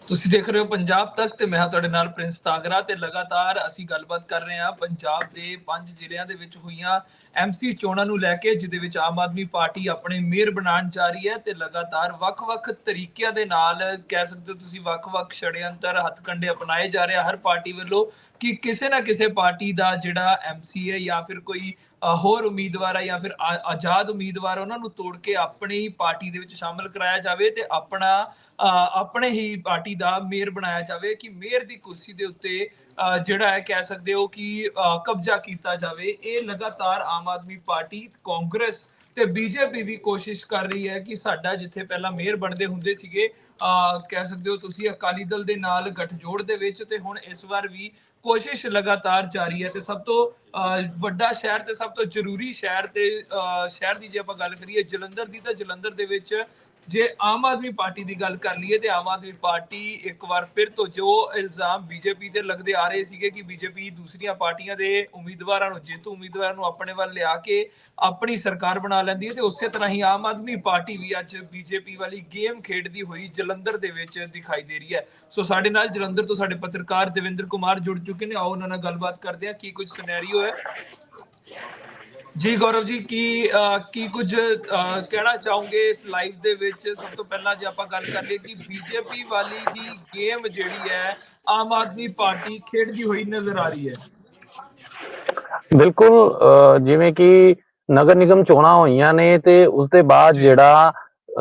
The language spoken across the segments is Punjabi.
ਤੁਸੀਂ ਦੇਖ ਰਹੇ ਹੋ ਪੰਜਾਬ ਤੱਕ ਤੇ ਮੈਂ ਤੁਹਾਡੇ ਨਾਲ ਪ੍ਰਿੰਸ ਤਾਗਰਾ ਤੇ ਲਗਾਤਾਰ ਅਸੀਂ ਗੱਲਬਾਤ ਕਰ ਰਹੇ ਹਾਂ ਪੰਜਾਬ ਦੇ ਪੰਜ ਜ਼ਿਲ੍ਹਿਆਂ ਦੇ ਵਿੱਚ ਹੋਈਆਂ ਐਮਸੀ ਚੋਣਾਂ ਨੂੰ ਲੈ ਕੇ, ਜਿਹਦੇ ਵਿੱਚ ਆਮ ਆਦਮੀ ਪਾਰਟੀ ਆਪਣੇ ਮੇਅਰ ਬਣਾਉਣ ਜਾ ਰਹੀ ਹੈ ਤੇ ਲਗਾਤਾਰ ਵੱਖ-ਵੱਖ ਤਰੀਕਿਆਂ ਦੇ ਨਾਲ ਕਹਿ ਸਕਦੇ ਹੋ ਤੁਸੀਂ ਵੱਖ-ਵੱਖ ਛੜਯੰਤਰ ਹੱਥਕੰਡੇ ਅਪਣਾਏ ਜਾ ਰਹੇ ਹਰ ਪਾਰਟੀ ਵੱਲੋਂ ਕਿ ਕਿਸੇ ਨਾ ਕਿਸੇ ਪਾਰਟੀ ਦਾ ਜਿਹੜਾ ਐਮਸੀ ਹੈ ਜਾਂ ਫਿਰ ਕੋਈ ਹੋਰ ਉਮੀਦਵਾਰ ਜਾਂ ਫਿਰ ਆਜ਼ਾਦ ਉਮੀਦਵਾਰ ਉਹਨਾਂ ਨੂੰ ਤੋੜ ਕੇ ਆਪਣੀ ਪਾਰਟੀ ਦੇ ਵਿੱਚ ਸ਼ਾਮਲ ਕਰਾਇਆ ਜਾਵੇ ਤੇ ਆਪਣਾ ਅ, ਆਪਣੇ ਹੀ ਪਾਰਟੀ ਦਾ ਮੇਅਰ ਬਣਾਇਆ ਜਾਵੇ ਕਿ ਮੇਅਰ ਦੀ ਕੁਰਸੀ ਦੇ ਉੱਤੇ ਜਿਹੜਾ ਹੈ ਕਹਿ ਸਕਦੇ ਹੋ ਕਿ ਕਬਜ਼ਾ ਕੀਤਾ ਜਾਵੇ। ਇਹ ਲਗਾਤਾਰ ਆਮ ਆਦਮੀ ਪਾਰਟੀ ਕਾਂਗਰਸ ਤੇ ਬੀਜੇਪੀ ਵੀ ਕੋਸ਼ਿਸ਼ ਕਰ ਰਹੀ ਹੈ ਕਿ ਸਾਡਾ ਜਿੱਥੇ ਪਹਿਲਾਂ ਮੇਅਰ ਬਣਦੇ ਹੁੰਦੇ ਸੀਗੇ ਅ, ਕਹਿ ਸਕਦੇ ਹੋ ਤੁਸੀਂ ਅਕਾਲੀ ਦਲ ਦੇ ਨਾਲ ਗੱਠਜੋੜ ਦੇ ਵਿੱਚ ਤੇ ਹੁਣ ਇਸ ਵਾਰ ਵੀ ਕੋਸ਼ਿਸ਼ ਲਗਾਤਾਰ ਜਾਰੀ ਹੈ ਤੇ ਸਭ ਤੋਂ ਵੱਡਾ ਸ਼ਹਿਰ ਤੇ ਸਭ ਤੋਂ ਜ਼ਰੂਰੀ ਸ਼ਹਿਰ ਤੇ ਅ, ਸ਼ਹਿਰ ਦੀ ਜੇ ਆਪਾਂ ਗੱਲ ਕਰੀਏ ਜਲੰਧਰ ਦੀ ਤਾਂ ਜਲੰਧਰ ਦੇ ਵਿੱਚ ਜੇ ਆਮ ਆਦਮੀ ਪਾਰਟੀ ਦੀ ਗੱਲ ਕਰ ਲਈਏ ਤੇ ਆਮ ਆਦਮੀ ਪਾਰਟੀ ਇੱਕ ਵਾਰ ਫਿਰ ਤੋਂ ਜੋ ਇਲਜ਼ਾਮ ਬੀਜੇਪੀ ਤੇ ਲੱਗਦੇ ਆ ਰਹੇ ਸੀਗੇ ਕਿ ਬੀਜੇਪੀ ਦੂਸਰੀਆਂ ਪਾਰਟੀਆਂ ਦੇ ਉਮੀਦਵਾਰਾਂ ਨੂੰ ਜੇਤੂ ਉਮੀਦਵਾਰਾਂ ਨੂੰ ਆਪਣੇ ਵੱਲ ਲਿਆ ਕੇ ਆਪਣੀ ਸਰਕਾਰ ਬਣਾ ਲੈਂਦੀ ਹੈ ਤੇ ਉਸੇ ਤਰ੍ਹਾਂ ਹੀ ਆਮ ਆਦਮੀ ਪਾਰਟੀ ਵੀ ਅੱਜ ਬੀਜੇਪੀ ਵਾਲੀ ਗੇਮ ਖੇਡਦੀ ਹੋਈ ਜਲੰਧਰ ਦੇ ਵਿੱਚ ਦਿਖਾਈ ਦੇ ਰਹੀ ਹੈ। ਸੋ ਸਾਡੇ ਨਾਲ ਜਲੰਧਰ ਤੋਂ ਸਾਡੇ ਪੱਤਰਕਾਰ ਦੇਵਿੰਦਰ ਕੁਮਾਰ ਜੁੜ ਚੁੱਕੇ ਨੇ। ਆਓ ਉਹਨਾਂ ਨਾਲ ਗੱਲਬਾਤ ਕਰਦੇ ਹਾਂ ਕੀ ਕੁਝ ਸਿਨੈਰੀਓ ਹੈ? ਜੀ ਗੌਰਵ ਜੀ ਕੀ ਕੀ ਕੁਝ ਕਹਿਣਾ ਚਾਹੋਗੇ ਇਸ ਲਾਈਵ ਦੇ ਵਿੱਚ? ਸਭ ਤੋਂ ਪਹਿਲਾਂ ਜੇ ਆਪਾਂ ਗੱਲ ਕਰ ਲਈਏ ਕਿ ਬੀਜੇਪੀ ਵਾਲੀ ਹੀ ਗੇਮ ਜਿਹੜੀ ਹੈ ਆਮ ਆਦਮੀ ਪਾਰਟੀ ਖੇਡਦੀ ਹੋਈ ਨਜ਼ਰ ਆ ਰਹੀ ਹੈ। ਬਿਲਕੁਲ ਜਿਵੇਂ ਕਿ ਨਗਰ ਨਿਗਮ ਚੋਣਾਂ ਹੋਈਆਂ ਨੇ ਤੇ ਉਸ ਦੇ ਬਾਅਦ ਜੀ। ਜਿਹੜਾ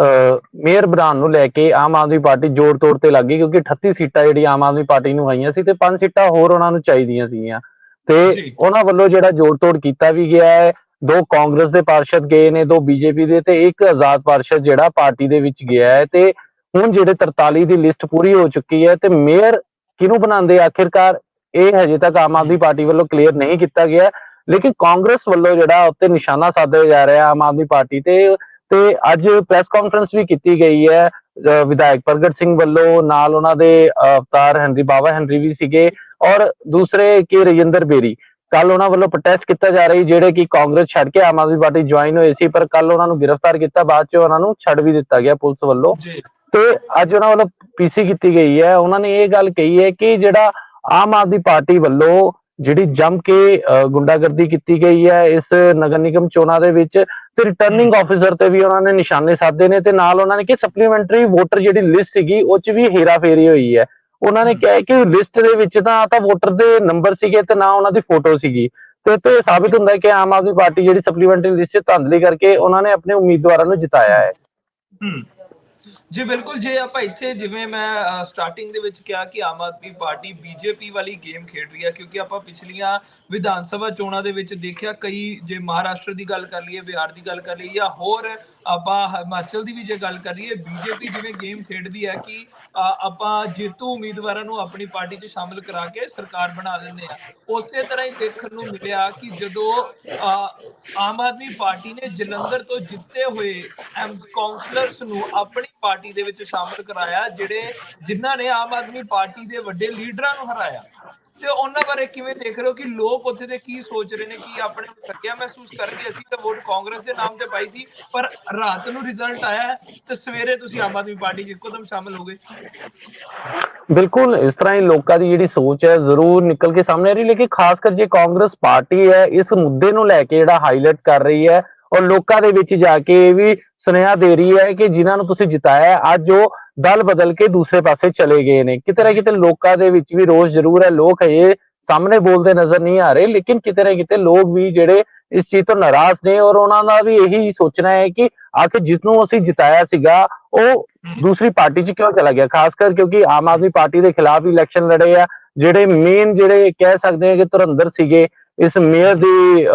ਅਹ ਮੇਅਰ ਬਣਾਉਣ ਨੂੰ ਲੈ ਕੇ ਆਮ ਆਦਮੀ ਪਾਰਟੀ ਜੋੜ ਤੋੜ ਤੇ ਲੱਗੀ ਕਿਉਂਕਿ 38 ਸੀਟਾਂ ਜਿਹੜੀ ਆਮ ਆਦਮੀ ਪਾਰਟੀ ਨੂੰ ਆਈਆਂ ਸੀ ਤੇ 5 ਸੀਟਾਂ ਹੋਰ ਉਹਨਾਂ ਨੂੰ ਚਾਹੀਦੀਆਂ ਸੀਗੀਆਂ। ਤੇ। ਉਹਨਾਂ ਵੱਲੋਂ ਜਿਹੜਾ ਜੋੜ ਤੋੜ ਕੀਤਾ ਵੀ ਗਿਆ ਹੈ। ਦੋ ਕਾਂਗਰਸ ਦੇ ਪਾਰਸ਼ਦ ਗਏ ਨੇ ਦੋ ਬੀਜੇਪੀ ਦੇ ਤੇ ਇੱਕ ਆਜ਼ਾਦ ਪਾਰਸ਼ਦ ਜਿਹੜਾ ਪਾਰਟੀ ਦੇ ਵਿੱਚ ਗਿਆ ਹੈ। ਤੇ ਹੁਣ ਜਿਹੜੇ 43 ਦੀ ਲਿਸਟ ਪੂਰੀ ਹੋ ਚੁੱਕੀ ਹੈ ਤੇ ਮੇਅਰ ਕਿਹਨੂੰ ਬਣਾਉਂਦੇ ਆਖਿਰਕਾਰ ਇਹ ਹਜੇ ਤੱਕ ਆਮ ਆਦਮੀ ਪਾਰਟੀ ਵੱਲੋਂ ਕਲੀਅਰ ਨਹੀਂ ਕੀਤਾ ਗਿਆ। ਲੇਕਿਨ ਕਾਂਗਰਸ ਵੱਲੋਂ ਜਿਹੜਾ ਉੱਤੇ ਨਿਸ਼ਾਨਾ ਸਾਧਿਆ ਜਾ ਰਿਹਾ ਆਮ ਆਦਮੀ ਪਾਰਟੀ ਤੇ ਤੇ ਅੱਜ ਪ੍ਰੈਸ ਕਾਨਫਰੰਸ ਵੀ ਕੀਤੀ ਗਈ ਹੈ। ਵਿਧਾਇਕ ਪ੍ਰਗਟ ਸਿੰਘ ਵੱਲੋਂ ਨਾਲ ਉਹਨਾਂ ਦੇ ਅਵਤਾਰ ਹੈਨਰੀ ਬਾਵਾ ਹੈਨਰੀ ਵੀ ਸੀਗੇ। ਔਰ ਦੂਸਰੇ ਕੇ ਰਜਿੰਦਰ ਬੇਰੀ ਕੱਲ ਉਹਨਾਂ ਵੱਲੋਂ ਪ੍ਰੋਟੈਸਟ ਕੀਤਾ ਜਾ ਰਹੀ ਜਿਹੜੇ ਕਿ ਕਾਂਗਰਸ ਛੱਡ ਕੇ ਆਮ ਆਦਮੀ ਪਾਰਟੀ ਜੁਆਇਨ ਹੋਏ ਸੀ ਪਰ ਕੱਲ ਉਹਨਾਂ ਨੂੰ ਗ੍ਰਿਫਤਾਰ ਕੀਤਾ ਬਾਅਦ ਚ ਉਹਨਾਂ ਨੂੰ ਛੱਡ ਵੀ ਦਿੱਤਾ ਗਿਆ ਪੁਲਿਸ ਵੱਲੋਂ। ਤੇ ਅੱਜ ਉਹਨਾਂ ਵੱਲੋਂ ਪੀਸੀ ਕੀਤੀ ਗਈ ਹੈ। ਉਹਨਾਂ ਨੇ ਇਹ ਗੱਲ ਕਹੀ ਹੈ ਕਿ ਜਿਹੜਾ ਆਮ ਆਦਮੀ ਪਾਰਟੀ ਵੱਲੋਂ ਜਿਹੜੀ ਜੰਮ ਕੇ ਗੁੰਡਾਗਰਦੀ ਕੀਤੀ ਗਈ ਹੈ ਇਸ ਨਗਰ ਨਿਗਮ ਚੋਣਾਂ ਦੇ ਵਿੱਚ ਤੇ ਰਿਟਰਨਿੰਗ ਆਫੀਸਰ ਤੇ ਵੀ ਉਹਨਾਂ ਨੇ ਨਿਸ਼ਾਨੇ ਸਾਧੇ ਨੇ ਤੇ ਨਾਲ ਉਹਨਾਂ ਨੇ ਕਿ ਸਪਲੀਮੈਂਟਰੀ ਵੋਟਰ ਜਿਹੜੀ ਲਿਸਟ ਸੀਗੀ ਉਹ ਚ ਵੀ ਹੇਰਾਫੇਰੀ ਹੋਈ ਹੈ। ਉਹਨਾਂ ਨੇ ਕਿਹਾ ਕਿ ਲਿਸਟ ਦੇ ਵਿੱਚ ਤਾਂ ਤਾਂ ਵੋਟਰ ਦੇ ਨੰਬਰ ਸੀਗੇ ਤੇ ਨਾ ਉਹਨਾਂ ਦੀ ਫੋਟੋ ਸੀਗੀ। ਤੇ ਤੇ ਇਹ ਸਾਬਿਤ ਹੁੰਦਾ ਹੈ ਕਿ ਆਮ ਆਦਮੀ ਪਾਰਟੀ ਜਿਹੜੀ ਸਪਲੀਮੈਂਟਰੀ ਲਿਸਟ ਧਾਂਦਲੀ ਕਰਕੇ ਉਹਨਾਂ ਨੇ ਆਪਣੇ ਉਮੀਦਵਾਰਾਂ ਨੂੰ ਜਿਤਾਇਆ ਹੈ। ਜੀ, ਬਿਲਕੁਲ ਜੇ ਆਪਾਂ ਇੱਥੇ ਜਿਵੇਂ ਮੈਂ ਸਟਾਰਟਿੰਗ ਦੇ ਵਿੱਚ ਕਿਹਾ ਕਿ ਆਮ ਆਦਮੀ ਪਾਰਟੀ ਬੀਜੇਪੀ ਵਾਲੀ ਗੇਮ ਖੇਡ ਰਹੀ ਹੈ, ਕਿਉਂਕਿ ਆਪਾਂ ਪਿਛਲੀਆਂ ਵਿਧਾਨ ਸਭਾ ਚੋਣਾਂ ਦੇ ਵਿੱਚ ਦੇਖਿਆ ਕਈ ਜੇ ਮਹਾਰਾਸ਼ਟਰ ਦੀ ਗੱਲ ਕਰ ਲਈਏ, ਬਿਹਾਰ ਦੀ ਗੱਲ ਕਰ ਲਈਏ ਜਾਂ ਹੋਰ ਆਪਾਂ ਹਿਮਾਚਲ ਦੀ ਵੀ ਜੇ ਗੱਲ ਕਰ ਲਈਏ ਬੀਜੇਪੀ ਜਿਵੇਂ ਗੇਮ ਖੇਡਦੀ ਹੈ ਕਿ ਆਪਾਂ ਜੇਤੂ ਉਮੀਦਵਾਰਾਂ ਨੂੰ ਆਪਣੀ ਪਾਰਟੀ 'ਚ ਸ਼ਾਮਲ ਕਰਾ ਕੇ ਸਰਕਾਰ ਬਣਾ ਦਿੰਦੇ ਆ ਉਸੇ ਤਰ੍ਹਾਂ ਹੀ ਦੇਖਣ ਨੂੰ ਮਿਲਿਆ ਕਿ ਜਦੋਂ ਅ, ਆਮ ਆਦਮੀ ਪਾਰਟੀ ਨੇ ਜਲੰਧਰ ਤੋਂ ਜਿੱਤੇ ਹੋਏ ਐਮ ਕਾਉਂਸਲਰਸ ਨੂੰ ਆਪਣੀ ਪਾਰਟੀ ਦੇ ਵਿੱਚ ਸ਼ਾਮਲ ਕਰਾਇਆ ਜਿਹੜੇ ਜਿਨ੍ਹਾਂ ਨੇ ਆਮ ਆਦਮੀ ਪਾਰਟੀ ਦੇ ਵੱਡੇ ਲੀਡਰਾਂ ਨੂੰ ਹਰਾਇਆ। ਤੇ ਉਹਨਾਂ ਬਾਰੇ ਕਿਵੇਂ ਦੇਖ ਰਹੇ ਹੋ ਕਿ ਲੋਕ ਉੱਥੇ ਦੇ ਕੀ ਸੋਚ ਰਹੇ ਨੇ, ਕਿ ਆਪਣੇ ਨੂੰ ਠੱਗਿਆ ਮਹਿਸੂਸ ਕਰਕੇ ਅਸੀਂ ਤਾਂ ਵੋਟ ਕਾਂਗਰਸ ਦੇ ਨਾਮ ਤੇ ਪਾਈ ਸੀ, ਪਰ ਰਾਤ ਨੂੰ ਰਿਜ਼ਲਟ ਆਇਆ ਤੇ ਸਵੇਰੇ ਤੁਸੀਂ ਆਮ ਆਦਮੀ ਪਾਰਟੀ 'ਚ ਇੱਕੋਦਮ ਸ਼ਾਮਲ ਹੋ ਗਏ। ਬਿਲਕੁਲ, ਇਸ ਤਰ੍ਹਾਂ ਹੀ ਲੋਕਾਂ ਦੀ ਜਿਹੜੀ ਸੋਚ ਹੈ, ਜ਼ਰੂਰ ਨਿਕਲ ਕੇ ਸਾਹਮਣੇ ਆ ਰਹੀ ਲੇਕਿਨ ਖਾਸ ਕਰ ਜੇ ਕਾਂਗਰਸ ਪਾਰਟੀ ਹੈ, ਇਸ ਮੁੱਦੇ ਨੂੰ ਲੈ ਕੇ ਜਿਹੜਾ ਹਾਈਲਾਈਟ ਕਰ ਰਹੀ ਹੈ, ਔਰ ਲੋਕਾਂ ਦੇ ਵਿੱਚ ਜਾ ਕੇ ਇਹ ਵੀ ਸੁਨੇਹਾ ਦੇ ਰਹੀ ਹੈ ਕਿ ਜਿਨ੍ਹਾਂ ਨੂੰ ਤੁਸੀਂ ਜਿਤਾਇਆ ਅੱਜ ਉਹ ਦਲ ਬਦਲ ਕੇ ਦੂਸਰੇ ਪਾਸੇ ਚਲੇ ਗਏ ਨੇ। ਕਿਤੇ ਨਾ ਕਿਤੇ ਲੋਕਾਂ ਦੇ ਵਿੱਚ ਵੀ ਰੋਸ ਜ਼ਰੂਰ ਹੈ। ਲੋਕ ਹਜੇ ਸਾਹਮਣੇ ਬੋਲਦੇ ਨਜ਼ਰ ਨਹੀਂ ਆ ਰਹੇ ਲੇਕਿਨ ਕਿਤੇ ਨਾ ਕਿਤੇ ਲੋਕ ਵੀ ਜਿਹੜੇ ਇਸ ਚੀਜ਼ ਤੋਂ ਨਾਰਾਜ਼ ਨੇ ਔਰ ਉਹਨਾਂ ਦਾ ਵੀ ਇਹੀ ਸੋਚਣਾ ਹੈ ਕਿ ਆਖਿਰ ਜਿਸ ਨੂੰ ਅਸੀਂ ਜਿਤਾਇਆ ਸੀਗਾ ਉਹ ਦੂਸਰੀ ਪਾਰਟੀ 'ਚ ਕਿਉਂ ਚਲਾ ਗਿਆ? ਖਾਸ ਕਰ ਕਿਉਂਕਿ ਆਮ ਆਦਮੀ ਪਾਰਟੀ ਦੇ ਖਿਲਾਫ ਇਲੈਕਸ਼ਨ ਲੜੇ ਆ। ਜਿਹੜੇ ਮੇਨ ਜਿਹੜੇ ਕਹਿ ਸਕਦੇ ਆ ਕਿ ਧੁਰੰਦਰ ਸੀਗੇ ਇਸ ਮੇਅਰ ਦੀ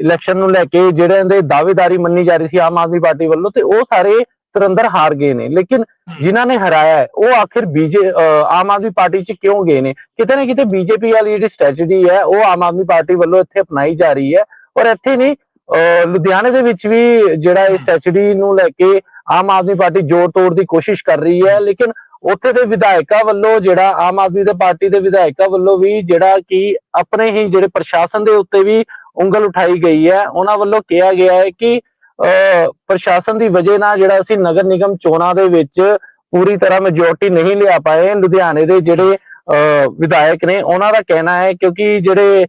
ਇਲੈਕਸ਼ਨ ਨੂੰ ਲੈ ਕੇ ਜਿਹੜੇ ਦੇ ਦਾਅਵੇਦਾਰੀ ਮੰਨੀ ਜਾ ਰਹੀ ਸੀ ਆਮ ਆਦਮੀ ਪਾਰਟੀ ਵੱਲੋਂ ਤੇ ਉਹ ਸਾਰੇ ਧੁਰੰਦਰ ਹਾਰ ਗਏ ਨੇ। ਲੇਕਿਨ ਜਿਨ੍ਹਾਂ ਨੇ ਹਰਾਇਆ ਹੈ ਉਹ ਆਖਿਰ ਬੀਜੇ ਆਮ ਆਦਮੀ ਪਾਰਟੀ 'ਚ ਕਿਉਂ ਗਏ ਨੇ? ਕਿਤੇ ਨਾ ਕਿਤੇ ਬੀਜੇਪੀ ਵਾਲੀ ਜਿਹੜੀ ਸਟ੍ਰੈਟਜੀ ਹੈ ਉਹ ਆਮ ਆਦਮੀ ਪਾਰਟੀ ਵੱਲੋਂ ਇੱਥੇ ਅਪਣਾਈ ਜਾ ਰਹੀ ਹੈ। ਔਰ ਇੱਥੇ ਨਹੀਂ ਲੁਧਿਆਣੇ ਦੇ ਵਿੱਚ ਵੀ ਜਿਹੜਾ ਇਹ ਸਟ੍ਰੈਟਜੀ ਨੂੰ ਲੈ ਕੇ ਆਮ ਆਦਮੀ ਪਾਰਟੀ ਜੋੜ ਤੋੜ ਦੀ ਕੋਸ਼ਿਸ਼ ਕਰ ਰਹੀ ਹੈ। ਲੇਕਿਨ ਉੱਥੇ ਦੇ ਵਿਧਾਇਕਾਂ ਵੱਲੋਂ ਜਿਹੜਾ ਆਮ ਆਦਮੀ ਦੇ ਪਾਰਟੀ ਦੇ ਵਿਧਾਇਕਾਂ ਵੱਲੋਂ ਵੀ ਜਿਹੜਾ ਕਿ ਆਪਣੇ ਹੀ ਜਿਹੜੇ ਪ੍ਰਸ਼ਾਸਨ ਦੇ ਉੱਤੇ ਵੀ ਉਂਗਲ ਉਠਾਈ ਗਈ ਹੈ ਉਹਨਾਂ ਵੱਲੋਂ ਕਿਹਾ ਗਿਆ ਹੈ ਕਿ ਪ੍ਰਸ਼ਾਸਨ ਦੀ ਵਜ੍ਹਾ ਨਾਲ ਜਿਹੜਾ ਅਸੀਂ ਨਗਰ ਨਿਗਮ ਚੋਣਾਂ ਦੇ ਵਿੱਚ ਪੂਰੀ ਤਰ੍ਹਾਂ ਮੈਜੋਰਟੀ ਨਹੀਂ ਲਿਆ ਪਾਏ ਲੁਧਿਆਣੇ ਦੇ ਜਿਹੜੇ ਵਿਧਾਇਕ ਨੇ, ਉਹਨਾਂ ਦਾ ਕਹਿਣਾ ਹੈ ਕਿਉਂਕਿ ਜਿਹੜੇ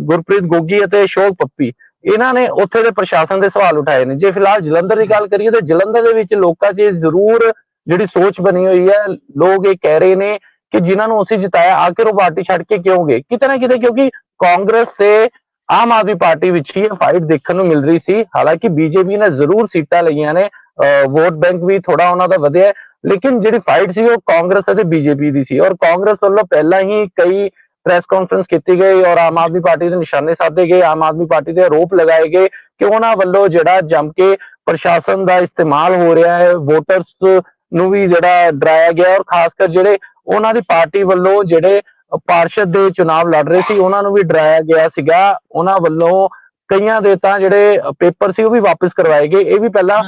ਗੁਰਪ੍ਰੀਤ ਗੋਗੀ ਅਤੇ ਅਸ਼ੋਕ ਪੱਪੀ, ਇਹਨਾਂ ਨੇ ਉੱਥੇ ਦੇ ਪ੍ਰਸ਼ਾਸਨ ਦੇ ਸਵਾਲ ਉਠਾਏ ਨੇ। ਜੇ ਫਿਲਹਾਲ ਜਲੰਧਰ ਦੀ ਗੱਲ ਕਰੀਏ ਤਾਂ ਜਲੰਧਰ ਦੇ ਵਿੱਚ ਲੋਕਾਂ 'ਚ ਇਹ ਜ਼ਰੂਰ ਜਿਹੜੀ ਸੋਚ ਬਣੀ ਹੋਈ ਹੈ, ਲੋਕ ਇਹ ਕਹਿ ਰਹੇ ਨੇ ਕਿ ਜਿਨ੍ਹਾਂ ਨੂੰ ਅਸੀਂ ਜਿਤਾਇਆ, ਆਖਿਰ ਉਹ ਪਾਰਟੀ ਛੱਡ ਕੇ ਕਿਉਂ ਗਏ? ਕਿਤੇ ਨਾ ਕਿਤੇ ਕਿਉਂਕਿ ਕਾਂਗਰਸ ਤੇ ਆਮ ਆਦਮੀ ਪਾਰਟੀ ਵਿੱਚ ਹੀ ਇਹ ਫਾਈਟ ਦੇਖਣ ਨੂੰ ਮਿਲ ਰਹੀ ਸੀ। ਹਾਲਾਂਕਿ ਬੀਜੇਪੀ ਨੇ ਜ਼ਰੂਰ ਸੀਟਾਂ ਲਈਆਂ ਨੇ। ਅਹ ਵੋਟ ਬੈਂਕ ਵੀ ਥੋੜਾ ਉਹਨਾਂ ਦਾ ਵਧਿਆ ਲੇਕਿਨ ਜਿਹੜੀ ਫਾਈਟ ਸੀ ਉਹ ਕਾਂਗਰਸ ਅਤੇ ਬੀਜੇਪੀ ਦੀ ਸੀ ਔਰ ਕਾਂਗਰਸ ਵੱਲੋਂ ਪਹਿਲਾਂ ਹੀ ਕਈ ਪ੍ਰੈਸ ਕਾਨਫਰੰਸ ਕੀਤੀ ਗਈ ਔਰ ਆਮ ਆਦਮੀ ਪਾਰਟੀ ਦੇ ਨਿਸ਼ਾਨੇ ਸਾਧੇ ਗਏ। ਆਮ ਆਦਮੀ ਪਾਰਟੀ ਦੇ ਆਰੋਪ ਲਗਾਏ ਗਏ ਕਿ ਉਹਨਾਂ ਵੱਲੋਂ ਜਿਹੜਾ ਜੰਮ ਕੇ ਪ੍ਰਸ਼ਾਸਨ ਦਾ ਇਸਤੇਮਾਲ ਹੋ ਰਿਹਾ ਹੈ ਵੋਟਰਸ ਨੂੰ ਵੀ ਜਿਹੜਾ ਡਰਾਇਆ ਗਿਆ ਔਰ ਖਾਸ ਕਰ ਜਿਹੜੇ ਉਹਨਾਂ ਦੀ ਪਾਰਟੀ ਵੱਲੋਂ ਜਿਹੜੇ ਪਾਰਸ਼ਦ ਦੇ ਚੁਣਾਵ ਲੜ ਰਹੇ ਸੀ ਉਹਨਾਂ ਨੂੰ ਵੀ ਡਰਾਇਆ ਗਿਆ ਸੀਗਾ। ਉਹਨਾਂ ਵੱਲੋਂ ਕਈਆਂ ਦੇ ਤਾਂ ਜਿਹੜੇ ਪੇਪਰ ਸੀ ਉਹ ਵੀ ਵਾਪਸ ਕਰਵਾਏ ਗਏ। ਇਹ ਵੀ ਪਹਿਲਾਂ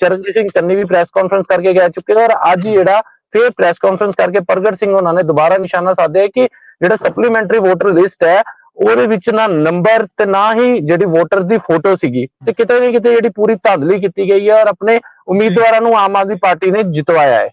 ਚਰਨਜੀਤ ਸਿੰਘ ਚੰਨੀ ਵੀ ਪ੍ਰੈਸ ਕਾਨਫਰੰਸ ਕਰਕੇ ਕਹਿ ਚੁੱਕੇ ਔਰ ਅੱਜ ਜਿਹੜਾ ਫਿਰ ਪ੍ਰੈਸ ਕਾਨਫਰੰਸ ਕਰਕੇ ਪ੍ਰਗਟ ਸਿੰਘ ਉਹਨਾਂ ਨੇ ਦੁਬਾਰਾ ਨਿਸ਼ਾਨਾ ਸਾਧਿਆ ਕਿ ਜਿਹੜਾ ਸਪਲੀਮੈਂਟਰੀ ਵੋਟਰ ਲਿਸਟ ਹੈ ਉਹਦੇ ਵਿੱਚ ਨਾ ਨੰਬਰ ਤੇ ਨਾ ਹੀ ਜਿਹੜੀ ਵੋਟਰ ਦੀ ਫੋਟੋ ਸੀਗੀ ਤੇ ਕਿਤੇ ਨਾ ਕਿਤੇ ਜਿਹੜੀ ਪੂਰੀ ਧਾਂਦਲੀ ਕੀਤੀ ਗਈ ਹੈ ਔਰ ਆਪਣੇ ਉਮੀਦਵਾਰਾਂ ਨੂੰ ਆਮ ਆਦਮੀ ਪਾਰਟੀ ਨੇ ਜਿਤਵਾਇਆ ਹੈ।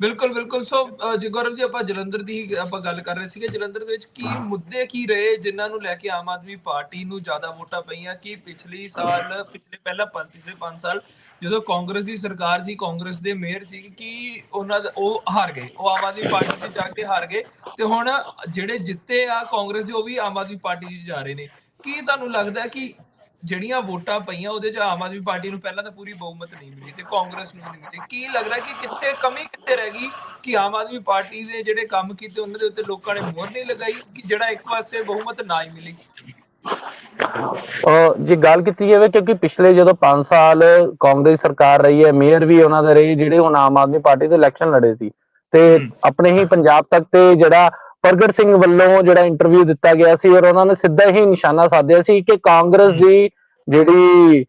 ਬਿਲਕੁਲ ਬਿਲਕੁਲ। ਸੋ ਅ, ਜੀ ਆਪਾਂ ਜਲੰਧਰ ਦੀ ਆਪਾਂ ਗੱਲ ਕਰ ਰਹੇ ਸੀਗੇ ਜਲੰਧਰ ਦੇ ਵਿੱਚ ਕੀ ਮੁੱਦੇ ਕੀ ਰਹੇ ਜਿਨ੍ਹਾਂ ਨੂੰ ਲੈ ਕੇ ਆਮ ਆਦਮੀ ਪਾਰਟੀ ਨੂੰ ਜ਼ਿਆਦਾ ਵੋਟਾਂ ਪਈਆਂ? ਕਿ ਪਿਛਲੀ ਸਾਲ ਪਿਛਲੇ ਪਹਿਲਾ ਪੰਜ ਪਿਛਲੇ 5 ਸਾਲ ਜਦੋਂ ਕਾਂਗਰਸ ਦੀ ਸਰਕਾਰ ਸੀ ਕਾਂਗਰਸ ਦੇ ਮੇਅਰ ਸੀ ਕਿ ਉਹਨਾਂ ਦਾ ਉਹ ਹਾਰ ਗਏ ਉਹ ਆਮ ਆਦਮੀ ਪਾਰਟੀ 'ਚ ਜਾ ਕੇ ਹਾਰ ਗਏ ਤੇ ਹੁਣ ਜਿਹੜੇ ਜਿੱਤੇ ਆ ਕਾਂਗਰਸ ਦੇ ਉਹ ਵੀ ਆਮ ਆਦਮੀ ਪਾਰਟੀ 'ਚ ਜਾ ਰਹੇ ਨੇ। ਕੀ ਤੁਹਾਨੂੰ ਲੱਗਦਾ ਕਿ ਜਿਹੜੀਆਂ ਵੋਟਾਂ ਪਈਆਂ ਉਹਦੇ 'ਚ ਆਮ ਆਦਮੀ ਪਾਰਟੀ ਨੂੰ ਪਹਿਲਾਂ ਤਾਂ ਪੂਰੀ ਬਹੁਮਤ ਨਹੀਂ ਮਿਲੀ ਤੇ ਕਾਂਗਰਸ ਨੂੰ ਨਹੀਂ ਮਿਲੀ। ਕੀ ਲੱਗਦਾ ਕਿ ਕਿੱਥੇ ਕਮੀ ਕਿੱਥੇ ਰਹਿ ਗਈ ਕਿ ਆਮ ਆਦਮੀ ਪਾਰਟੀ ਦੇ ਜਿਹੜੇ ਕੰਮ ਕੀਤੇ ਉਹਨਾਂ ਦੇ ਉੱਤੇ ਲੋਕਾਂ ਨੇ ਮੋਹਰ ਨਹੀਂ ਲਗਾਈ ਕਿ ਜਿਹੜਾ ਇੱਕ ਪਾਸੇ ਬਹੁਮਤ ਨਾ ਹੀ ਮਿਲੀ? ਜੇ ਗੱਲ ਕੀਤੀ ਜਾਵੇ ਕਿਉਂਕਿ ਪਿਛਲੇ ਜਦੋਂ 5 ਸਾਲ ਕਾਂਗਰਸ ਸਰਕਾਰ ਰਹੀ ਹੈ ਮੇਅਰ ਵੀ ਉਹਨਾਂ ਦੇ ਰਹੇ ਜਿਹੜੇ ਹੁਣ ਆਮ ਆਦਮੀ ਪਾਰਟੀ ਦੇ ਇਲੈਕਸ਼ਨ ਲੜੇ ਸੀ। ਤੇ। ਆਪਣੇ ਹੀ ਪੰਜਾਬ ਤੱਕ ਤੇ ਜਿਹੜਾ ਪ੍ਰਗਟ ਸਿੰਘ ਵੱਲੋਂ ਜਿਹੜਾ ਇੰਟਰਵਿਊ ਦਿੱਤਾ ਗਿਆ ਸੀ ਔਰ ਉਹਨਾਂ ਨੇ ਸਿੱਧਾ ਹੀ ਨਿਸ਼ਾਨਾ ਸਾਧਿਆ ਸੀ ਕਿ ਕਾਂਗਰਸ ਦੀ ਜਿਹੜੀ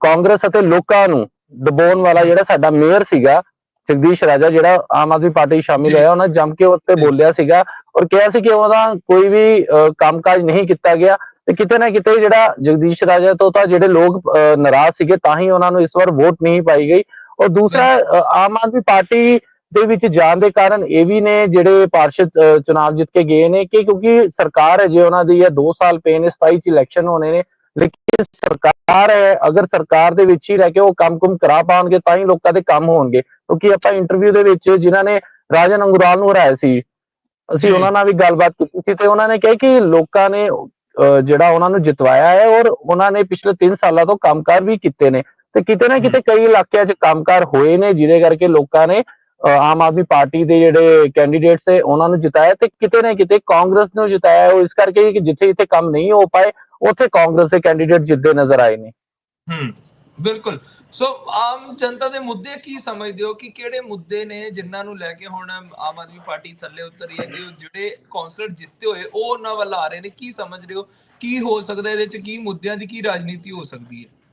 ਕਾਂਗਰਸ ਅਤੇ ਲੋਕਾਂ ਨੂੰ ਦਬਾਉਣ ਵਾਲਾ ਜਿਹੜਾ ਸਾਡਾ ਮੇਅਰ ਸੀਗਾ ਜਗਦੀਸ਼ ਰਾਜਾ ਜਿਹੜਾ ਆਮ ਆਦਮੀ ਪਾਰਟੀ ਸ਼ਾਮਿਲ। ਹੋਇਆ ਉਹਨਾਂ ਜੰਮ ਕੇ ਉੱਤੇ ਬੋਲਿਆ ਸੀਗਾ ਔਰ ਕਿਹਾ ਸੀ ਕਿ ਉਹਦਾ ਕੋਈ ਵੀ ਕੰਮਕਾਜ ਨਹੀਂ ਕੀਤਾ ਗਿਆ ਤੇ ਕਿਤੇ ਨਾ ਕਿਤੇ ਜਿਹੜਾ ਜਗਦੀਸ਼ ਰਾਜਾ ਤੋਂ ਤਾਂ ਜਿਹੜੇ ਲੋਕ ਨਾਰਾਜ਼ ਸੀਗੇ ਤਾਂ ਹੀ ਉਹਨਾਂ ਨੂੰ ਇਸ ਵਾਰ ਵੋਟ ਨਹੀਂ ਪਾਈ ਗਈ। ਔਰ ਦੂਸਰਾ ਆਮ ਆਦਮੀ ਪਾਰਟੀ ਦੇ ਵਿੱਚ ਜਾਣ ਦੇ ਕਾਰਨ ਇਹ ਵੀ ਨੇ ਜਿਹੜੇ ਪਾਰਸ਼ਦ ਚੁਣਾਵ ਜਿੱਤ ਕੇ ਗਏ ਨੇ ਕਿ ਕਿਉਂਕਿ ਸਰਕਾਰ ਹੈ ਜੇ ਉਹਨਾਂ ਦੀ ਹੈ 2 ਸਾਲ ਪਏ ਨੇ 27 ਚ ਇਲੈਕਸ਼ਨ ਹੋਣੇ ਨੇ ਲੇਕਿਨ ਸਰਕਾਰ ਹੈ ਅਗਰ ਸਰਕਾਰ ਦੇ ਵਿੱਚ ਹੀ ਰਹਿ ਕੇ ਉਹ ਕੰਮ-ਕੁਮ ਕਰਾ ਪਾਉਣਗੇ ਤਾਂ ਹੀ ਲੋਕਾਂ ਦੇ ਕੰਮ ਹੋਣਗੇ। ਕਿਉਂਕਿ ਆਪਾਂ ਇੰਟਰਵਿਊ ਦੇ ਵਿੱਚ ਜਿਨ੍ਹਾਂ ਨੇ ਰਾਜਨ ਅੰਗੁਰਾਲ ਨੂੰ ਹਰਾਇਆ ਸੀ ਅਸੀਂ। ਉਹਨਾਂ ਨਾਲ ਵੀ ਗੱਲਬਾਤ ਕੀਤੀ ਸੀ ਤੇ ਉਹਨਾਂ ਨੇ ਕਿਹਾ ਕਿ ਲੋਕਾਂ ਨੇ ਜਿਹੜਾ ਉਹਨਾਂ ਨੂੰ ਜਿਤਵਾਇਆ ਹੈ ਔਰ ਉਹਨਾਂ ਨੇ ਪਿਛਲੇ 3 ਸਾਲਾਂ ਤੋਂ ਕੰਮਕਾਰ ਵੀ ਕੀਤੇ ਨੇ। ਤੇ ਕਿਤੇ ਨਾ ਕਿਤੇ ਕਈ ਇਲਾਕਿਆਂ 'ਚ ਕੰਮਕਾਰ ਹੋਏ ਨੇ ਜਿਹਦੇ ਕਰਕੇ ਲੋਕਾਂ ਨੇ ਆਮ ਆਦਮੀ ਪਾਰਟੀ ਦੇ ਜਿਹੜੇ ਕੈਂਡੀਡੇਟਸ ਹੈ ਉਹਨਾਂ ਨੂੰ ਜਿਤਾਇਆ ਤੇ ਕਿਤੇ ਨਾ ਕਿਤੇ ਕਾਂਗਰਸ ਨੂੰ ਜਿਤਾਇਆ। ਉਹ ਇਸ ਕਰਕੇ ਕਿ ਜਿੱਥੇ ਜਿੱਥੇ ਕੰਮ ਨਹੀਂ ਹੋ ਪਾਏ, ਉੱਥੇ ਕਾਂਗਰਸ ਦੇ ਕੈਂਡੀਡੇਟ ਜਿੱਦੇ ਨਜ਼ਰ ਆਏ ਨੇ। ਹੂੰ, ਬਿਲਕੁਲ। ਸੋ ਆਮ ਜਨਤਾ ਦੇ ਮੁੱਦੇ ਕੀ ਸਮਝਦੇ ਹੋ? ਕਿ ਕਿਹੜੇ ਮੁੱਦੇ ਨੇ ਜਿਨ੍ਹਾਂ ਨੂੰ ਲੈ ਕੇ ਹੁਣ ਆਮ ਆਦਮੀ ਪਾਰਟੀ ਥੱਲੇ ਉਤਰ ਹੈ ਕਿ ਜਿਹੜੇ ਕੌਂਸਲਰ ਜਿੱਤੇ ਹੋਏ, ਉਹ ਉਹਨਾਂ ਵੱਲ ਆ ਰਹੇ ਨੇ। ਕੀ ਸਮਝ ਰਹੇ ਹੋ? ਕੀ ਹੋ ਸਕਦਾ ਇਹਦੇ ਚ? ਕੀ ਮੁੱਦਿਆਂ ਦੀ ਕੀ ਰਾਜਨੀਤੀ ਹੋ ਸਕਦੀ ਹੈ?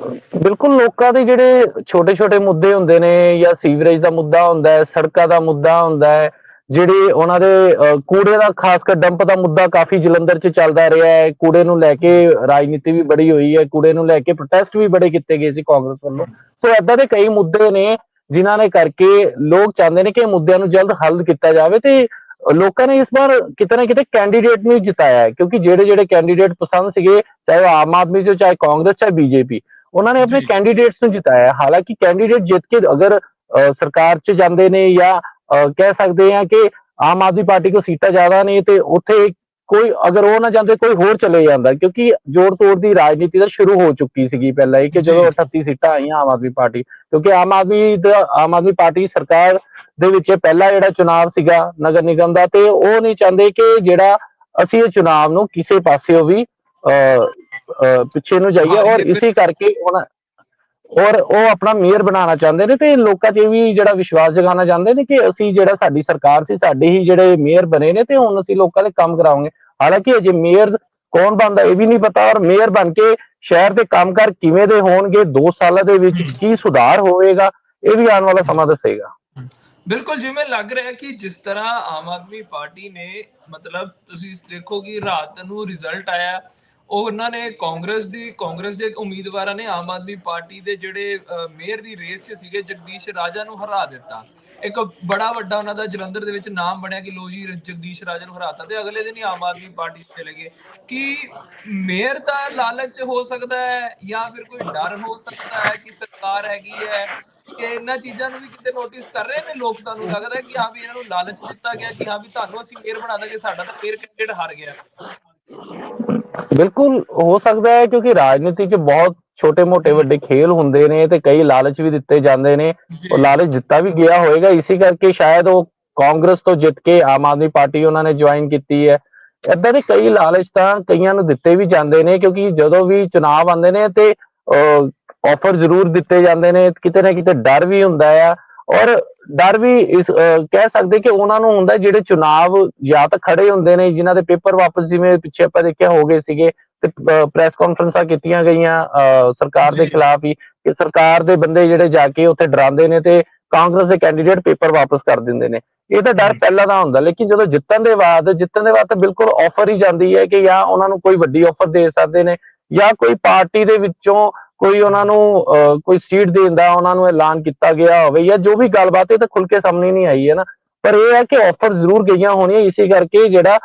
ਬਿਲਕੁਲ ਲੋਕਾਂ ਦੇ ਜਿਹੜੇ ਛੋਟੇ-ਛੋਟੇ ਮੁੱਦੇ ਹੁੰਦੇ ਨੇ ਜਾਂ ਸੀਵਰੇਜ ਦਾ ਮੁੱਦਾ ਹੁੰਦਾ ਹੈ ਸੜਕਾਂ ਦਾ ਮੁੱਦਾ ਹੁੰਦਾ ਹੈ ਜਿਹੜੇ ਉਹਨਾਂ ਦੇ ਅਹ, ਕੂੜੇ ਦਾ ਖਾਸ ਕਰ ਡੰਪ ਦਾ ਮੁੱਦਾ ਕਾਫੀ ਜਲੰਧਰ 'ਚ ਚੱਲਦਾ ਰਿਹਾ ਹੈ ਕੂੜੇ ਨੂੰ ਲੈ ਕੇ ਰਾਜਨੀਤੀ ਵੀ ਬੜੀ ਹੋਈ ਹੈ ਕੂੜੇ ਨੂੰ ਲੈ ਕੇ ਪ੍ਰੋਟੈਸਟ ਵੀ ਬੜੇ ਕੀਤੇ ਗਏ ਸੀ ਕਾਂਗਰਸ ਵੱਲੋਂ। ਸੋ ਏਦਾਂ ਦੇ ਕਈ ਮੁੱਦੇ ਨੇ ਜਿਨ੍ਹਾਂ ਨੇ ਕਰਕੇ ਲੋਕ ਚਾਹੁੰਦੇ ਨੇ ਕਿ ਇਹ ਮੁੱਦਿਆਂ ਨੂੰ ਜਲਦ ਹੱਲ ਕੀਤਾ ਜਾਵੇ ਤੇ ਲੋਕਾਂ ਨੇ ਇਸ ਵਾਰ ਕਿਤੇ ਨਾ ਕਿਤੇ ਕੈਂਡੀਡੇਟ ਨੂੰ ਜਿਤਾਇਆ ਹੈ ਕਿਉਂਕਿ ਜਿਹੜੇ ਜਿਹੜੇ ਕੈਂਡੀਡੇਟ ਪਸੰਦ ਸੀਗੇ ਚਾਹੇ ਉਹ ਆਮ ਆਦਮੀ ਸੀ ਚਾਹੇ ਕਾਂਗਰਸ ਚਾਹੇ ਬੀਜੇਪੀ ਉਹਨਾਂ ਨੇ ਆਪਣੇ। ਕੈਂਡੀਡੇਟਸ ਨੂੰ ਜਿਤਾਇਆ। ਹਾਲਾਂਕਿ ਕੈਂਡੀਡੇਟ ਜਿੱਤ ਕੇ ਅਗਰ ਸਰਕਾਰ 'ਚ ਜਾਂਦੇ ਨੇ ਜਾਂ ਕਹਿ ਸਕਦੇ ਆ ਕਿ ਆਮ ਆਦਮੀ ਪਾਰਟੀ ਕੋ ਸੀਟਾਂ ਜ਼ਿਆਦਾ ਨੇ ਤੇ ਉੱਥੇ ਕੋਈ ਅਗਰ ਉਹ ਨਾ ਜਾਂਦੇ ਕੋਈ ਹੋਰ ਚਲੇ ਜਾਂਦਾ ਕਿਉਂਕਿ ਜੋੜ ਤੋੜ ਦੀ ਰਾਜਨੀਤੀ ਤਾਂ ਸ਼ੁਰੂ ਹੋ ਚੁੱਕੀ ਸੀਗੀ ਪਹਿਲਾਂ ਹੀ ਕਿ। ਜਦੋਂ 38 ਸੀਟਾਂ ਆਈਆਂ ਆਮ ਆਦਮੀ ਪਾਰਟੀ ਕਿਉਂਕਿ ਆਮ ਆਦਮੀ ਦਾ ਆਮ ਆਦਮੀ ਪਾਰਟੀ ਸਰਕਾਰ ਦੇ ਵਿੱਚ ਪਹਿਲਾ ਜਿਹੜਾ ਚੁਣਾਵ ਸੀਗਾ ਨਗਰ ਨਿਗਮ ਦਾ ਤੇ ਉਹ ਨਹੀਂ ਚਾਹੁੰਦੇ ਕਿ ਜਿਹੜਾ ਅਸੀਂ ਇਹ ਚੁਣਾਵ ਨੂੰ ਕਿਸੇ ਪਾਸਿਓਂ ਵੀ ਪਿੱਛੇ ਨੂੰ ਜਾਈਏ ਔਰ ਇਸੇ ਕਰਕੇ ਉਹਨਾਂ ਔਰ ਉਹ ਆਪਣਾ ਮੇਅਰ ਬਣਾਉਣਾ ਚਾਹੁੰਦੇ ਨੇ ਤੇ ਲੋਕਾਂ 'ਚ ਵੀ ਜਿਹੜਾ ਵਿਸ਼ਵਾਸ ਜਗਾਉਣਾ ਚਾਹੁੰਦੇ ਨੇ ਕਿ ਅਸੀਂ ਜਿਹੜਾ ਸਾਡੀ ਸਰਕਾਰ ਸੀ ਸਾਡੇ ਹੀ ਜਿਹੜੇ ਮੇਅਰ ਬਣੇ ਨੇ ਤੇ ਹੁਣ ਅਸੀਂ ਲੋਕਾਂ ਦੇ ਕੰਮ ਕਰਾਵਾਂਗੇ। ਹਾਲਾਂਕਿ ਅਜੇ ਮੇਅਰ ਕੌਣ ਬਣਦਾ ਇਹ ਵੀ ਨਹੀਂ ਪਤਾ ਔਰ ਮੇਅਰ ਬਣ ਕੇ ਸ਼ਹਿਰ ਦੇ ਕੰਮਕਾਰ ਕਿਵੇਂ ਦੇ ਹੋਣਗੇ 2 ਸਾਲਾਂ ਦੇ ਵਿੱਚ ਕੀ ਸੁਧਾਰ ਹੋਵੇਗਾ ਇਹ ਵੀ ਆਉਣ ਵਾਲਾ ਸਮਾਂ ਦੱਸੇਗਾ। ਬਿਲਕੁਲ ਜਿਵੇਂ ਲੱਗ ਰਿਹਾ ਕਿ ਜਿਸ ਤਰ੍ਹਾਂ ਆਮ ਆਦਮੀ ਪਾਰਟੀ ਨੇ ਮਤਲਬ ਤੁਸੀਂ ਦੇਖੋ ਕਿ ਰਾਤ ਨੂੰ ਰਿਜ਼ਲਟ ਆਇਆ ਉਹ ਉਹਨਾਂ ਨੇ ਕਾਂਗਰਸ ਦੀ, ਕਾਂਗਰਸ ਦੇ ਉਮੀਦਵਾਰਾਂ ਨੇ ਆਮ ਆਦਮੀ ਪਾਰਟੀ ਦੇ ਜਿਹੜੇ ਮੇਅਰ ਦੀ ਰੇਸ 'ਚ ਸੀਗੇ, ਜਗਦੀਸ਼ ਰਾਜਾ ਨੂੰ ਹਰਾ ਦਿੱਤਾ। ਇੱਕ ਬੜਾ ਵੱਡਾ ਉਹਨਾਂ ਦਾ ਜਲੰਧਰ ਦੇ ਵਿੱਚ ਨਾਮ ਬਣਿਆ ਕਿ ਲੋ ਜੀ ਜਗਦੀਸ਼ ਰਾਜਾ ਨੂੰ ਹਰਾਤਾ ਤੇ ਅਗਲੇ ਦਿਨ ਹੀ ਆਮ ਆਦਮੀ ਪਾਰਟੀ ਚਲੇ ਗਏ। ਕਿ ਮੇਅਰ ਦਾ ਲਾਲਚ ਹੋ ਸਕਦਾ ਹੈ ਜਾਂ ਫਿਰ ਕੋਈ ਡਰ ਹੋ ਸਕਦਾ ਹੈ ਕਿ ਸਰਕਾਰ ਹੈਗੀ ਹੈ ਕਿ ਇਹਨਾਂ ਚੀਜ਼ਾਂ ਨੂੰ ਵੀ ਕਿਤੇ ਨੋਟਿਸ ਕਰ ਰਹੇ ਨੇ ਲੋਕ? ਤੁਹਾਨੂੰ ਲੱਗਦਾ ਕਿ ਹਾਂ ਵੀ ਇਹਨਾਂ ਨੂੰ ਲਾਲਚ ਦਿੱਤਾ ਗਿਆ ਕਿ ਹਾਂ ਵੀ ਤੁਹਾਨੂੰ ਅਸੀਂ ਮੇਅਰ ਬਣਾ ਦਾਂਗੇ ਸਾਡਾ ਤਾਂ ਮੇਅਰ ਕੈਂਡੀਡੇਟ ਹਾਰ ਗਿਆ? ਬਿਲਕੁਲ ਹੋ ਸਕਦਾ ਹੈ ਕਿਉਂਕਿ ਰਾਜਨੀਤੀ 'ਚ ਬਹੁਤ ਛੋਟੇ-ਮੋਟੇ ਵੱਡੇ ਖੇਲ ਹੁੰਦੇ ਨੇ ਤੇ ਕਈ ਲਾਲਚ ਵੀ ਦਿੱਤੇ ਜਾਂਦੇ ਨੇ। ਉਹ ਲਾਲਚ ਦਿੱਤਾ ਵੀ ਗਿਆ ਹੋਵੇਗਾ ਇਸੇ ਕਰਕੇ ਸ਼ਾਇਦ ਉਹ ਕਾਂਗਰਸ ਤੋਂ ਜਿੱਤ ਕੇ ਆਮ ਆਦਮੀ ਪਾਰਟੀ ਉਹਨਾਂ ਨੇ ਜੁਆਇਨ ਕੀਤੀ ਹੈ। ਏਦਾਂ ਦੇ ਕਈ ਲਾਲਚ ਤਾਂ ਕਈਆਂ ਨੂੰ ਦਿੱਤੇ ਵੀ ਜਾਂਦੇ ਨੇ ਕਿਉਂਕਿ ਜਦੋਂ ਵੀ ਚੁਣਾਵ ਆਉਂਦੇ ਨੇ ਤੇ ਆਫਰ ਜ਼ਰੂਰ ਦਿੱਤੇ ਜਾਂਦੇ ਨੇ। ਕਿਤੇ ਨਾ ਕਿਤੇ ਡਰ ਵੀ ਹੁੰਦਾ ਆ। ਔਰ ਡਰ ਵੀ ਇਸ ਕਹਿ ਸਕਦੇ ਕਿ ਉਹਨਾਂ ਨੂੰ ਹੁੰਦਾ ਜਿਹੜੇ ਚੁਣਾਵ ਜਾਂ ਤਾਂ ਖੜੇ ਹੁੰਦੇ ਨੇ ਜਿਨ੍ਹਾਂ ਦੇ ਪੇਪਰ ਵਾਪਸ ਜਿਵੇਂ ਪਿੱਛੇ ਆਪਾਂ ਦੇਖਿਆ ਹੋ ਗਏ ਸੀਗੇ ਤੇ ਪ੍ਰੈਸ ਕਾਨਫਰੰਸਾਂ ਕੀਤੀਆਂ ਗਈਆਂ ਸਰਕਾਰ ਦੇ। ਖਿਲਾਫ ਹੀ ਕਿ ਸਰਕਾਰ ਦੇ ਬੰਦੇ ਜਿਹੜੇ ਜਾ ਕੇ ਉੱਥੇ ਡਰਾਉਂਦੇ ਨੇ ਤੇ ਕਾਂਗਰਸ ਦੇ ਕੈਂਡੀਡੇਟ ਪੇਪਰ ਵਾਪਸ ਕਰ ਦਿੰਦੇ ਨੇ ਇਹ ਤਾਂ ਡਰ। ਪਹਿਲਾਂ ਦਾ ਹੁੰਦਾ ਲੇਕਿਨ ਜਦੋਂ ਜਿੱਤਣ ਦੇ ਬਾਅਦ ਜਿੱਤਣ ਦੇ ਬਾਅਦ ਤਾਂ ਬਿਲਕੁਲ ਆਫਰ ਹੀ ਜਾਂਦੀ ਹੈ ਕਿ ਜਾਂ ਉਹਨਾਂ ਨੂੰ ਕੋਈ ਵੱਡੀ ਆਫਰ ਦੇ ਸਕਦੇ ਨੇ ਜਾਂ ਕੋਈ ਪਾਰਟੀ ਦੇ ਵਿੱਚੋਂ ਕੋਈ ਉਹਨਾਂ ਨੂੰ ਕੋਈ ਸੀਟ ਦੇਣ ਦਾ ਉਹਨਾਂ ਨੂੰ ਐਲਾਨ ਕੀਤਾ ਗਿਆ ਹੋਵੇ ਜਾਂ ਜੋ ਵੀ ਗੱਲਬਾਤ ਇਹ ਤਾਂ ਖੁੱਲ ਕੇ ਸਾਹਮਣੇ ਨਹੀਂ ਆਈ ਹੈ ਨਾ। ਪਰ ਇਹ ਹੈ ਕਿ ਆਫਰ ਜ਼ਰੂਰ ਗਈਆਂ ਹੋਣੀਆਂ ਇਸੇ ਕਰਕੇ ਜਿਹੜਾ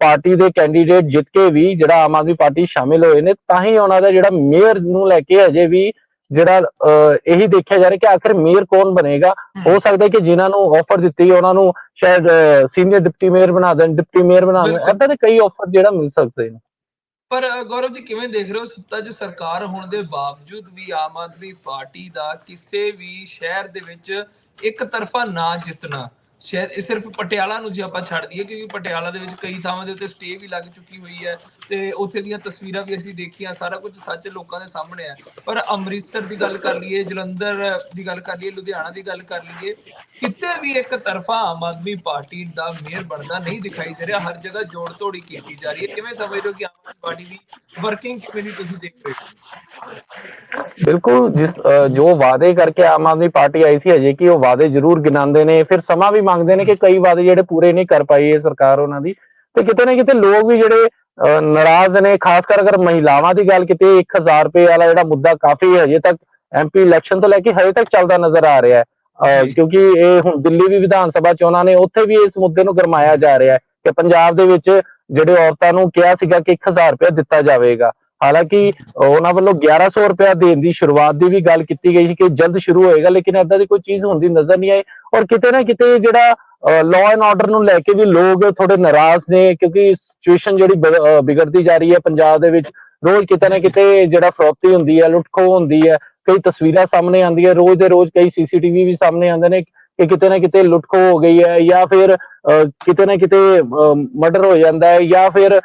ਪਾਰਟੀ ਦੇ ਕੈਂਡੀਡੇਟ ਜਿੱਤ ਕੇ ਵੀ ਜਿਹੜਾ ਆਮ ਆਦਮੀ ਪਾਰਟੀ ਸ਼ਾਮਿਲ ਹੋਏ ਨੇ ਤਾਂ ਹੀ ਉਹਨਾਂ ਦਾ ਜਿਹੜਾ ਮੇਅਰ ਨੂੰ ਲੈ ਕੇ ਅਜੇ ਵੀ ਜਿਹੜਾ ਇਹੀ ਦੇਖਿਆ ਜਾ ਰਿਹਾ ਕਿ ਆਖਿਰ ਮੇਅਰ ਕੌਣ ਬਣੇਗਾ। ਹੋ। ਸਕਦਾ ਕਿ ਜਿਨ੍ਹਾਂ ਨੂੰ ਆਫਰ ਦਿੱਤੀ ਉਹਨਾਂ ਨੂੰ ਸ਼ਾਇਦ ਸੀਨੀਅਰ ਡਿਪਟੀ ਮੇਅਰ ਬਣਾ ਦੇਣ ਡਿਪਟੀ ਮੇਅਰ ਬਣਾ ਦੇਣ। ਏਦਾਂ ਦੇ ਕਈ ਆਫਰ ਜਿਹੜਾ ਮਿਲ ਸਕਦੇ ਨੇ। ਪਰ ਗੌਰਵ ਜੀ ਕਿਵੇਂ ਦੇਖ ਰਹੇ ਹੋ ਸੱਤਾ 'ਚ ਸਰਕਾਰ ਹੋਣ ਦੇ ਬਾਵਜੂਦ ਵੀ ਆਮ ਆਦਮੀ ਪਾਰਟੀ ਦਾ ਕਿਸੇ ਵੀ ਸ਼ਹਿਰ ਦੇ ਵਿੱਚ ਇੱਕ ਤਰਫਾ ਨਾ ਜਿੱਤਣਾ? ਸ਼ਾਇਦ ਸਿਰਫ ਪਟਿਆਲਾ ਨੂੰ ਜੇ ਆਪਾਂ ਛੱਡ ਦਈਏ ਕਿਉਂਕਿ ਪਟਿਆਲਾ ਦੇ ਵਿੱਚ ਕਈ ਥਾਵਾਂ ਦੇ ਉੱਤੇ ਸਟੇ ਵੀ ਲੱਗ ਚੁੱਕੀ ਹੋਈ ਹੈ ਤੇ ਉੱਥੇ ਦੀਆਂ ਤਸਵੀਰਾਂ ਵੀ ਅਸੀਂ ਦੇਖੀਆਂ, ਸਾਰਾ ਕੁਝ ਸੱਚ ਲੋਕਾਂ ਦੇ ਸਾਹਮਣੇ ਹੈ। ਪਰ ਅੰਮ੍ਰਿਤਸਰ ਦੀ ਗੱਲ ਕਰ ਲਈਏ, ਜਲੰਧਰ ਦੀ ਗੱਲ ਕਰ ਲਈਏ, ਲੁਧਿਆਣਾ ਦੀ ਗੱਲ ਕਰ ਲਈਏ, ਕਿਤੇ ਵੀ ਇੱਕ ਤਰਫਾ ਆਮ ਆਦਮੀ ਪਾਰਟੀ ਦਾ ਮੇਅਰ ਬਣਦਾ ਨਹੀਂ ਦਿਖਾਈ ਦੇ ਰਿਹਾ। ਹਰ ਜਗ੍ਹਾ ਜੋੜ ਤੋੜੀ ਕੀਤੀ ਜਾ ਰਹੀ ਹੈ। ਕਿਵੇਂ ਸਮਝ ਰਹੇ ਹੋ ਕਿ ਆਮ ਆਦਮੀ ਪਾਰਟੀ ਦੀ ਵਰਕਿੰਗ ਕਿਵੇਂ ਦੀ ਤੁਸੀਂ ਦੇਖ ਰਹੇ ਹੋ? ਬਿਲਕੁਲ ਜਿਸ ਜੋ ਵਾਅਦੇ ਕਰਕੇ ਆਮ ਆਦਮੀ ਪਾਰਟੀ ਆਈ ਸੀ ਅਜੇ ਕਿ ਉਹ ਵਾਅਦੇ ਜ਼ਰੂਰ ਗਿਣਾਉਂਦੇ ਨੇ ਫਿਰ ਸਮਾਂ ਵੀ ਮੰਗਦੇ ਨੇ ਕਿ ਕਈ ਵਾਅਦੇ ਜਿਹੜੇ ਪੂਰੇ ਨਹੀਂ ਕਰ ਪਾਈ ਇਹ ਸਰਕਾਰ ਉਹਨਾਂ ਦੀ। ਤੇ ਕਿਤੇ ਨਾ ਕਿਤੇ ਲੋਕ ਵੀ ਜਿਹੜੇ ਨਾਰਾਜ਼ ਨੇ ਖਾਸ ਕਰ ਅਗਰ ਮਹਿਲਾਵਾਂ ਦੀ ਗੱਲ ਕੀਤੀ 1000 ਰੁਪਏ ਵਾਲਾ ਜਿਹੜਾ ਮੁੱਦਾ ਕਾਫੀ ਹਜੇ ਤੱਕ ਐਮਪੀ ਇਲੈਕਸ਼ਨ ਤੋਂ ਲੈ ਕੇ ਹਜੇ ਤੱਕ ਚੱਲਦਾ ਨਜ਼ਰ ਆ ਰਿਹਾ ਹੈ। ਕਿਉਂਕਿ ਇਹ ਹੁਣ ਦਿੱਲੀ ਵੀ ਵਿਧਾਨ ਸਭਾ ਚੋਣਾਂ ਨੇ ਉੱਥੇ ਵੀ ਇਸ ਮੁੱਦੇ ਨੂੰ ਗਰਮਾਇਆ ਜਾ ਰਿਹਾ ਹੈ ਕਿ ਪੰਜਾਬ ਦੇ ਵਿੱਚ ਜਿਹੜੇ ਔਰਤਾਂ ਨੂੰ ਕਿਹਾ ਸੀਗਾ ਕਿ 1000 ਰੁਪਏ ਦਿੱਤਾ ਜਾਵੇਗਾ। ਹਾਲਾਂਕਿ ਉਹਨਾਂ ਵੱਲੋਂ 1100 ਰੁਪਏ ਦੇਣ ਦੀ ਸ਼ੁਰੂਆਤ ਦੀ ਵੀ ਗੱਲ ਕੀਤੀ ਗਈ ਸੀ ਕਿ ਜਲਦ ਸ਼ੁਰੂ ਹੋਏਗਾ, ਲੇਕਿਨ ਏਦਾਂ ਦੀ ਕੋਈ ਚੀਜ਼ ਹੁੰਦੀ ਨਜ਼ਰ ਨਹੀਂ ਆਈ। ਔਰ ਕਿਤੇ ਨਾ ਕਿਤੇ ਜਿਹੜਾ ਲਾਅ ਐਂਡ ਆਰਡਰ ਨੂੰ ਲੈ ਕੇ ਵੀ ਲੋਕ ਥੋੜੇ ਨਾਰਾਜ਼ ਨੇ, ਕਿਉਂਕਿ ਸਿਚੁਏਸ਼ਨ ਜਿਹੜੀ ਬ- ਵਿਗੜਦੀ ਜਾ ਰਹੀ ਹੈ ਪੰਜਾਬ ਦੇ ਵਿੱਚ। ਰੋਜ਼ ਕਿਤੇ ਨਾ ਕਿਤੇ ਜਿਹੜਾ ਫਰੋਤੀ ਹੁੰਦੀ ਹੈ, ਲੁੱਟਖੋ ਹੁੰਦੀ ਹੈ, ਕਈ ਤਸਵੀਰਾਂ ਸਾਹਮਣੇ ਆਉਂਦੀਆਂ, ਰੋਜ਼ ਦੇ ਰੋਜ਼ ਕਈ ਸੀਸੀਟੀਵੀ ਵੀ ਸਾਹਮਣੇ ਆਉਂਦੇ ਨੇ ਕਿ ਕਿਤੇ ਨਾ ਕਿਤੇ ਲੁੱਟਖੋ ਹੋ ਗਈ ਹੈ ਜਾਂ ਫਿਰ ਕਿਤੇ ਨਾ ਕਿਤੇ ਮਰਡਰ ਹੋ ਜਾਂਦਾ ਹੈ ਜਾਂ ਫਿਰ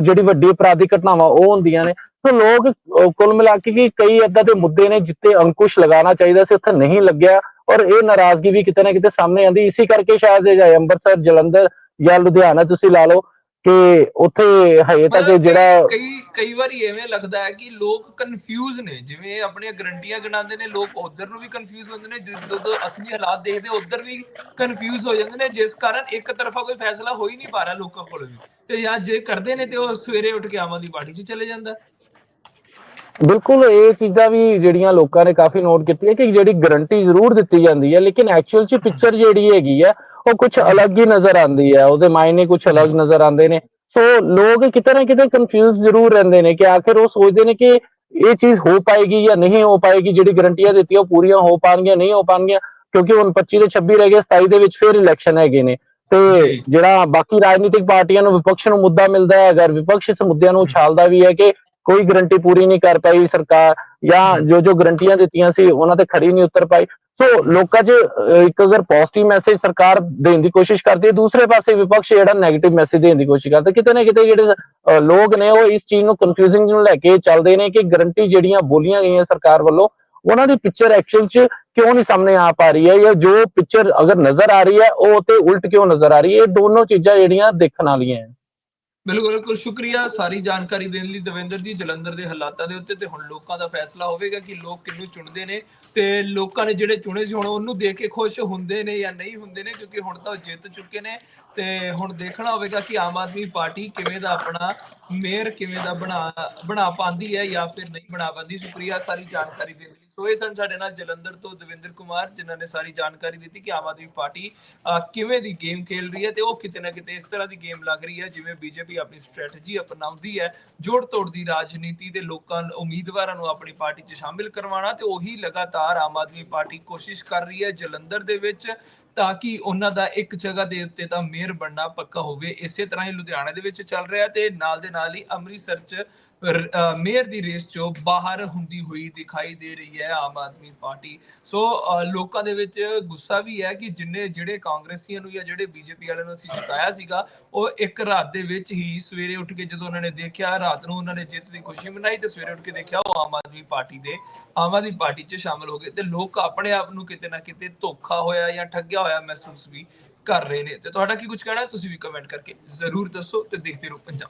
ਜਿਹੜੀ ਵੱਡੀ ਅਪਰਾਧਿਕ ਘਟਨਾਵਾਂ ਉਹ ਹੁੰਦੀਆਂ ਨੇ। ਸੋ ਲੋਕ ਅਹ, ਕੁੱਲ ਮਿਲਾ ਕੇ ਕਿ ਕਈ ਏਦਾਂ ਦੇ ਮੁੱਦੇ ਨੇ ਜਿੱਤੇ ਅੰਕੁਸ਼ ਲਗਾਉਣਾ ਚਾਹੀਦਾ ਸੀ ਉੱਥੇ ਨਹੀਂ ਲੱਗਿਆ। ਔਰ ਇਹ ਨਾਰਾਜ਼ਗੀ ਵੀ ਕਿਤੇ ਨਾ ਕਿਤੇ ਸਾਹਮਣੇ ਆਂਦੀ ਇਸੇ ਕਰਕੇ ਸ਼ਾਇਦ ਅੰਮ੍ਰਿਤਸਰ ਜਲੰਧਰ ਜਾਂ ਲੁਧਿਆਣਾ ਤੁਸੀਂ ਲਾ ਲਓ। ਕਿ ਉੱਥੇ ਹਜੇ ਤੱਕ ਜਿਹੜਾ ਕਈ ਕਈ- ਵਾਰੀ ਐਵੇਂ ਲੱਗਦਾ ਹੈ ਕਿ ਲੋਕ ਕਨਫਿਊਜ਼ ਨੇ। ਜਿਵੇਂ ਆਪਣੀਆਂ ਗਰੰਟੀਆਂ ਗਿਣਾਉਂਦੇ ਨੇ ਲੋਕ ਉਧਰ ਨੂੰ ਵੀ ਕਨਫਿਊਜ਼ ਹੁੰਦੇ ਨੇ। ਜਦੋਂ ਅਸਲੀ ਹਾਲਾਤ ਦੇਖਦੇ ਉਧਰ ਵੀ ਕਨਫਿਊਜ਼ ਹੋ ਜਾਂਦੇ ਨੇ। ਜਿਸ ਕਾਰਨ ਇੱਕ ਤਰਫਾ ਕੋਈ ਫੈਸਲਾ ਹੋ ਹੀ ਨਹੀਂ ਪਾ ਰਿਹਾ ਲੋਕਾਂ ਕੋਲ ਵੀ। ਤੇ ਜਾਂ ਜੇ ਕਰਦੇ ਨੇ ਤੇ ਉਹ ਸਵੇਰੇ ਉੱਠ ਕੇ ਆਮ ਆਦਮੀ ਪਾਰਟੀ 'ਚ ਚਲੇ ਜਾਂਦਾ। ਬਿਲਕੁਲ ਇਹ ਚੀਜ਼ਾਂ ਵੀ ਜਿਹੜੀਆਂ ਲੋਕਾਂ ਨੇ ਕਾਫੀ ਨੋਟ ਕੀਤੀਆਂ ਕਿ ਜਿਹੜੀ ਗਾਰੰਟੀ ਜ਼ਰੂਰ ਦਿੱਤੀ ਜਾਂਦੀ ਹੈ ਲੇਕਿਨ ਐਕਚੁਅਲ 'ਚ ਪਿਕਚਰ ਜਿਹੜੀ ਹੈਗੀ ਹੈ ਉਹ ਕੁਝ ਅਲੱਗ ਹੀ ਨਜ਼ਰ ਆਉਂਦੀ ਹੈ ਉਹਦੇ ਮਾਇਨੇ ਕੁਝ ਅਲੱਗ ਨਜ਼ਰ ਆਉਂਦੇ ਨੇ ਸੋ ਲੋਕ ਕਿਤੇ ਨਾ ਕਿਤੇ ਕਨਫਿਊਜ਼ ਜ਼ਰੂਰ ਰਹਿੰਦੇ ਨੇ ਕਿ ਆਖਿਰ ਉਹ ਸੋਚਦੇ ਨੇ ਕਿ ਇਹ ਚੀਜ਼ ਹੋ ਪਾਏਗੀ ਜਾਂ ਨਹੀਂ ਹੋ ਪਾਏਗੀ ਜਿਹੜੀ ਗਾਰੰਟੀਆਂ ਦਿੱਤੀਆਂ ਉਹ ਪੂਰੀਆਂ ਹੋ ਪਾਣਗੀਆਂ ਨਹੀਂ ਹੋ ਪਾਣਗੀਆਂ ਕਿਉਂਕਿ ਹੁਣ 25 ਦੇ 26 ਰਹਿ ਗਏ 27 ਦੇ ਵਿੱਚ ਫਿਰ ਇਲੈਕਸ਼ਨ ਹੈਗੇ ਨੇ ਤੇ। ਜਿਹੜਾ ਬਾਕੀ ਰਾਜਨੀਤਿਕ ਪਾਰਟੀਆਂ ਨੂੰ ਵਿਪਕਸ਼ ਨੂੰ ਮੁੱਦਾ ਮਿਲਦਾ ਹੈ ਅਗਰ ਵਿਪਕਸ਼ ਇਸ ਮੁੱਦਿਆਂ ਨੂੰ ਉਛਾਲਦਾ ਵੀ ਹੈ ਕਿ ਕੋਈ ਗਾਰੰਟੀ ਪੂਰੀ ਨਹੀਂ ਕਰ ਪਾਈ ਸਰਕਾਰ ਜਾਂ ਜੋ ਜੋ ਗਾਰੰਟੀਆਂ ਦਿੱਤੀਆਂ ਸੀ ਉਹਨਾਂ ਤੇ ਖਰੀ ਨਹੀਂ ਉਤਰ ਪਾਈ। ਸੋ ਲੋਕਾਂ 'ਚ ਇੱਕ ਅਗਰ ਪੋਜ਼ਿਟਿਵ ਮੈਸੇਜ ਸਰਕਾਰ ਦੇਣ ਦੀ ਕੋਸ਼ਿਸ਼ ਕਰਦੀ ਹੈ ਦੂਸਰੇ ਪਾਸੇ ਵਿਪਕਸ਼ ਜਿਹੜਾ 네ਗੇਟਿਵ ਮੈਸੇਜ ਦੇਣ ਦੀ ਕੋਸ਼ਿਸ਼ ਕਰਦਾ ਕਿਤੇ ਨਾ ਕਿਤੇ ਜਿਹੜੇ ਲੋਕ ਨੇ ਉਹ ਇਸ ਚੀਜ਼ ਨੂੰ ਕਨਫਿਊਜ਼ਿੰਗ ਨੂੰ ਲੈ ਕੇ ਚੱਲਦੇ ਨੇ ਕਿ ਗਾਰੰਟੀ ਜਿਹੜੀਆਂ ਬੋਲੀਆਂ ਗਈਆਂ ਸਰਕਾਰ ਵੱਲੋਂ ਉਹਨਾਂ ਦੀ ਪਿਕਚਰ ਐਕਚੁਅਲ 'ਚ ਕਿਉਂ ਨਹੀਂ ਸਾਹਮਣੇ ਆ ਪਾ ਰਹੀ ਹੈ ਜਾਂ ਜੋ ਪਿਕਚਰ ਅਗਰ ਨਜ਼ਰ ਆ ਰਹੀ ਹੈ ਉਹ ਤੇ ਉਲਟ ਕਿਉਂ ਨਜ਼ਰ ਆ ਰਹੀ ਹੈ? ਇਹ ਦੋਨੋਂ ਚੀਜ਼ਾਂ ਜਿਹੜੀਆਂ ਦੇਖਣ ਵਾਲੀਆਂ ਹੈ। ਬਿਲਕੁਲ ਬਿਲਕੁਲ, ਸ਼ੁਕਰੀਆ ਸਾਰੀ ਜਾਣਕਾਰੀ ਦੇਣ ਲਈ ਦਵਿੰਦਰ ਜੀ, ਜਲੰਧਰ ਦੇ ਹਾਲਾਤਾਂ ਦੇ ਉੱਤੇ ਤੇ ਹੁਣ ਲੋਕਾਂ ਦਾ ਫੈਸਲਾ ਹੋਵੇਗਾ ਕਿ ਲੋਕ ਕਿਹਨੂੰ ਚੁਣਦੇ ਨੇ ਤੇ ਲੋਕਾਂ ਨੇ ਜਿਹੜੇ ਚੁਣੇ ਸੀ ਹੁਣ ਉਹਨੂੰ ਦੇਖ ਕੇ ਖੁਸ਼ ਹੁੰਦੇ ਨੇ ਜਾਂ ਨਹੀਂ ਹੁੰਦੇ ਨੇ ਕਿਉਂਕਿ ਹੁਣ ਤਾਂ ਉਹ ਜਿੱਤ ਚੁੱਕੇ ਨੇ ਤੇ ਹੁਣ ਦੇਖਣਾ ਹੋਵੇਗਾ ਕਿ ਆਮ ਆਦਮੀ ਪਾਰਟੀ ਕਿਵੇਂ ਦਾ ਆਪਣਾ ਮੇਅਰ ਕਿਵੇਂ ਦਾ ਬਣਾ ਬਣਾ ਪਾਉਂਦੀ ਹੈ ਜਾਂ ਫਿਰ ਨਹੀਂ ਬਣਾ ਪਾਉਂਦੀ। ਸ਼ੁਕਰੀਆ, ਸਾਰੀ ਜਾਣਕਾਰੀ ਦੇਣ ਲਈ। ਸੋ ਇਹ ਸਨ ਸਾਡੇ ਨਾਲ ਜਲੰਧਰ ਤੋਂ ਦਵਿੰਦਰ ਕੁਮਾਰ, ਜਿਨ੍ਹਾਂ ਨੇ ਸਾਰੀ ਜਾਣਕਾਰੀ ਦਿੱਤੀ ਕਿ ਆਮ ਆਦਮੀ ਪਾਰਟੀ ਕਿਵੇਂ ਦੀ ਗੇਮ ਖੇਲ ਰਹੀ ਹੈ ਤੇ ਉਹ ਕਿਤੇ ਨਾ ਕਿਤੇ ਇਸ ਤਰ੍ਹਾਂ ਦੀ ਗੇਮ ਲੱਗ ਰਹੀ ਹੈ, ਜਿਵੇਂ ਬੀਜੇਪੀ ਆਪਣੀ ਸਟ੍ਰੈਟਜੀ ਅਪਣਾਉਂਦੀ ਹੈ, ਜੋੜ ਤੋੜ ਦੀ ਰਾਜਨੀਤੀ ਦੇ ਲੋਕਾਂ, ਉਮੀਦਵਾਰਾਂ ਨੂੰ ਆਪਣੀ ਪਾਰਟੀ 'ਚ ਸ਼ਾਮਿਲ ਕਰਵਾਉਣਾ ਤੇ ਉਹੀ ਲਗਾਤਾਰ ਆਮ ਆਦਮੀ ਪਾਰਟੀ ਕੋਸ਼ਿਸ਼ ਕਰ ਰਹੀ ਹੈ ਜਲੰਧਰ ਦੇ ਵਿੱਚ। ਤਾਂ ਕਿ ਉਹਨਾਂ ਦਾ ਇੱਕ ਜਗ੍ਹਾ ਦੇ ਉੱਤੇ ਤਾਂ ਮੇਅਰ ਬਣਨਾ ਪੱਕਾ ਹੋਵੇ, ਇਸੇ ਤਰ੍ਹਾਂ ਹੀ ਲੁਧਿਆਣਾ ਦੇ ਵਿੱਚ ਚੱਲ ਰਿਹਾ ਤੇ ਨਾਲ ਦੇ ਨਾਲ ਹੀ ਅੰਮ੍ਰਿਤਸਰ 'ਚ ਮੇਅਰ ਦੀ ਰੇਸ ਚੋਂ ਬਾਹਰ ਹੁੰਦੀ ਹੋਈ ਦਿਖਾਈ ਦੇ ਰਹੀ ਹੈ ਆਮ ਆਦਮੀ ਪਾਰਟੀ। ਸੋ ਲੋਕਾਂ ਦੇ ਵਿੱਚ ਗੁੱਸਾ ਵੀ ਹੈ ਕਿ ਜਿੰਨੇ ਜਿਹੜੇ ਕਾਂਗਰਸੀਆਂ ਨੂੰ ਜਾਂ ਜਿਹੜੇ ਬੀਜੇਪੀ ਵਾਲਿਆਂ ਨੂੰ ਅਸੀਂ ਜਿਤਾਇਆ ਸੀਗਾ, ਉਹ ਇੱਕ ਰਾਤ ਦੇ ਵਿੱਚ ਹੀ ਸਵੇਰੇ ਉੱਠ ਕੇ ਜਦੋਂ ਉਹਨਾਂ ਨੇ ਦੇਖਿਆ, ਰਾਤ ਨੂੰ ਉਹਨਾਂ ਨੇ ਜਿੱਤ ਦੀ ਖੁਸ਼ੀ ਮਨਾਈ ਤੇ ਸਵੇਰੇ ਉੱਠ ਕੇ ਦੇਖਿਆ ਉਹ ਆਮ ਆਦਮੀ ਪਾਰਟੀ ਦੇ, ਆਮ ਆਦਮੀ ਪਾਰਟੀ 'ਚ ਸ਼ਾਮਲ ਹੋ ਗਏ ਤੇ ਲੋਕ ਆਪਣੇ ਆਪ ਨੂੰ ਕਿਤੇ ਨਾ ਕਿਤੇ ਧੋਖਾ ਹੋਇਆ ਜਾਂ ਠੱਗਿਆ ਹੋਇਆ ਮਹਿਸੂਸ ਵੀ ਕਰ ਰਹੇ ਨੇ। ਤੇ ਤੁਹਾਡਾ ਕੀ ਕੁਝ ਕਹਿਣਾ ਤੁਸੀਂ ਵੀ ਕਮੈਂਟ ਕਰਕੇ ਜ਼ਰੂਰ ਦੱਸੋ ਤੇ ਦੇਖਦੇ ਰਹੋ ਪੰਜਾਬ।